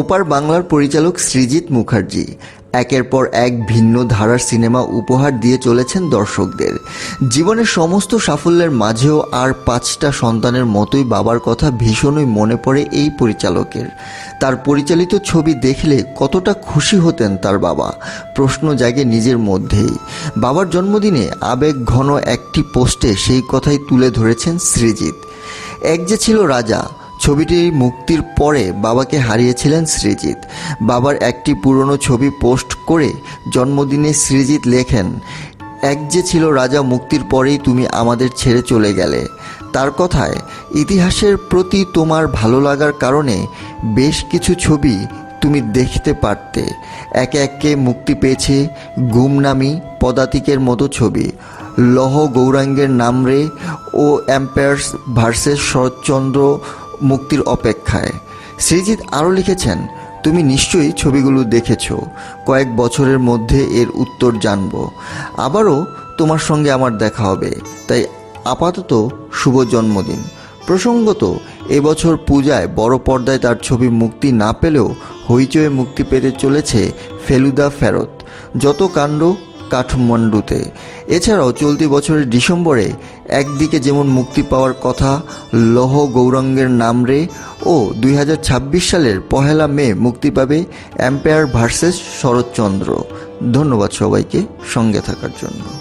ওপার বাংলার পরিচালক সৃজিত মুখার্জি। একের পর এক ভিন্ন ধারার সিনেমা উপহার দিয়ে চলেছেন দর্শকদের। জীবনের সমস্ত সাফল্যের মাঝেও আর পাঁচটা সন্তানের মতোই বাবার কথা ভীষণই মনে পড়ে এই পরিচালকের। তার পরিচালিত ছবি দেখলে কতটা খুশি হতেন তার বাবা, প্রশ্ন জাগে নিজের মধ্যেই। বাবার জন্মদিনে আবেগ ঘন একটি পোস্টে সেই কথাই তুলে ধরেছেন সৃজিত এক যে ছিল রাজা ছবিটি মুক্তির পরে বাবাকে হারিয়েছিলেন সৃজিত বাবার একটি পুরনো ছবি পোস্ট করে জন্মদিনে সৃজিত লেখেন, এক যে ছিল রাজা মুক্তির পরেই তুমি আমাদের ছেড়ে চলে গেলে। তার কথায়, ইতিহাসের প্রতি তোমার ভালো লাগার কারণে বেশ কিছু ছবি তুমি দেখতে পারতে। একে একে মুক্তি পেয়েছে গুমনামি পদাতিকের মতো ছবি। লহ গৌরাঙ্গের নামরে ও অ্যাম্পায়ার্স ভার্সেস শরৎচন্দ্র মুক্তির অপেক্ষায়। সৃজিত আরও লিখেছেন, তুমি নিশ্চয়ই ছবিগুলো দেখেছ। কয়েক বছরের মধ্যে এর উত্তর জানব। আবারও তোমার সঙ্গে আমার দেখা হবে। তাই আপাতত শুভ জন্মদিন। প্রসঙ্গত এবছর পূজায় বড় পর্দায় তার ছবি মুক্তি না পেলেও হইচয়ে মুক্তি পেতে চলেছে ফেলুদা ফেরত। যত কাণ্ড কাঠমান্ডুতে। এছাড়াও চলতি বছরের ডিসেম্বরে একদিকে যেমন মুক্তি পাওয়ার কথা, লহ গৌরাঙ্গের নাম রে, ও দুই হাজার ছাব্বিশ সালের পহেলা মে মুক্তি পাবে অ্যাম্পায়ার ভার্সেস শরৎচন্দ্র। ধন্যবাদ সবাইকে সঙ্গে থাকার জন্য।